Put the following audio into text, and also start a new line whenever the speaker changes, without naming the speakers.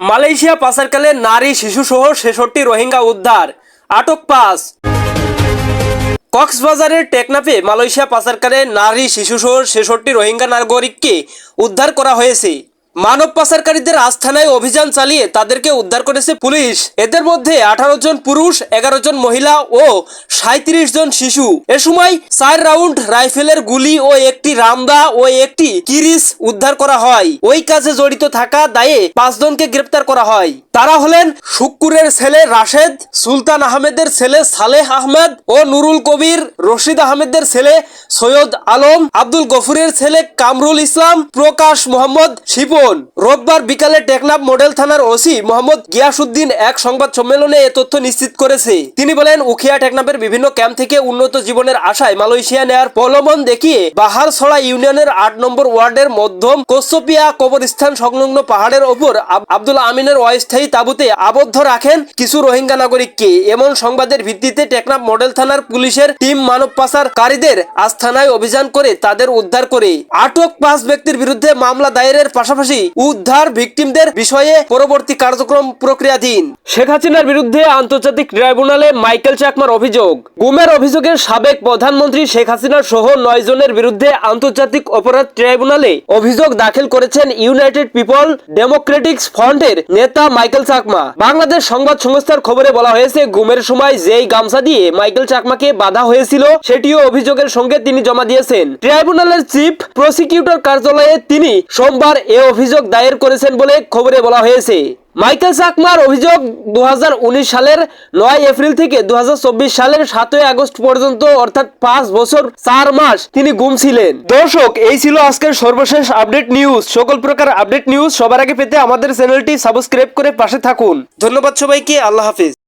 Malaysia পাচারকালে নারী, শিশু সহ ছেষট্টি রোহিঙ্গা উদ্ধার। আটক পাঁচ। কক্সবাজারের টেকনাফে মালয়েশিয়া পাচারকালে নারী, শিশু সহ ছেষট্টি রোহিঙ্গা নাগরিককে উদ্ধার করা হয়েছে। মানব পাচারকারীদের আস্থানায় অভিযান চালিয়ে তাদেরকে উদ্ধার করেছে পুলিশ। এদের মধ্যে আঠারো জন পুরুষ, এগারো জন মহিলা ও সাঁত্রিশ জন শিশু। এ সময় চার রাউন্ড রাইফেলের গুলি ও একটি রামদা ও একটি কিরিস উদ্ধার করা হয়। ওই কাজে জড়িত থাকা দায়ে পাঁচজনকে গ্রেপ্তার করা হয়। তারা হলেন শুক্কুরের ছেলে রাশেদ, সুলতান আহমেদের ছেলে সালেহ আহমেদ ও নুরুল কবির, রশিদ আহমেদের ছেলে সৈয়দ আলম, আব্দুল গফুরের ছেলে কামরুল ইসলাম, প্রকাশ মোহাম্মদ শিপন। রোববার বিকালে টেকনাফ মডেল থানার ওসি মোহাম্মদ গিয়াসুদ্দিন এক সংবাদ সম্মেলনে এ তথ্য নিশ্চিত করেছে। তিনি বলেন, উখিয়া টেকনাফের বিভিন্ন ক্যাম্প থেকে উন্নত জীবনের আশায় মালয়েশিয়া নেয়ার প্রলোভন দেখিয়ে বাহারছড়া ইউনিয়নের আট নম্বর ওয়ার্ডের মধ্যম কোসোপিয়া কবরস্থান সংলগ্ন পাহাড়ের ওপর আব- আব্দুল আমিনের অস্থায়ী তাঁবুতে আবদ্ধ রাখেন কিছু রোহিঙ্গা নাগরিককে। এমন সংবাদের ভিত্তিতে টেকনাফ মডেল থানার পুলিশের টিম মানব পাচারকারীদের আস্থানায় অভিযান করে তাদের উদ্ধার করে। আটক পাঁচ ব্যক্তির বিরুদ্ধে মামলা দায়েরের পাশাপাশি উদ্ধার ভিকটিমদের বিষয়ে পরবর্তী কার্যক্রম প্রক্রিয়াধীন। শেখ হাসিনার বিরুদ্ধে আন্তর্জাতিক ট্রাইব্যুনালে মাইকেল চাকমার অভিযোগ। গুমের অভিযোগে সাবেক প্রধানমন্ত্রী শেখ হাসিনা সহ নয় জনের বিরুদ্ধে আন্তর্জাতিক অপরাধ ট্রাইব্যুনালে অভিযোগ দাখিল করেছেন ইউনাইটেড পিপল ডেমোক্রেটিক্স ফ্রন্টের নেতা মাইকেল চাকমা। বাংলাদেশ সংবাদ সংস্থার খবরে বলা হয়েছে, গুমের সময় যেই গামছা দিয়ে মাইকেল চাকমাকে বাধা হয়েছিল, সেটিও অভিযোগের সঙ্গে তিনি জমা দিয়েছেন। ট্রাইব্যুনালের চিফ প্রসিকিউটর কার্যালয়ে তিনি সোমবার এ অভিযোগ দায়ের করেছেন বলে খবরে বলা হয়েছে। মাইকেল চাকমার অভিযোগ দু সালের নয় এপ্রিল থেকে দুহাজার চব্বিশ সালের সাতই আগস্ট পর্যন্ত, অর্থাৎ পাঁচ বছর, চার মাস তিনি গুম ছিলেন। দর্শক, এই ছিল আজকের সর্বশেষ আপডেট নিউজ। সকল প্রকার আপডেট নিউজ সবার আগে পেতে আমাদের চ্যানেলটি সাবস্ক্রাইব করে পাশে থাকুন। ধন্যবাদ সবাইকে, আল্লাহ হাফিজ।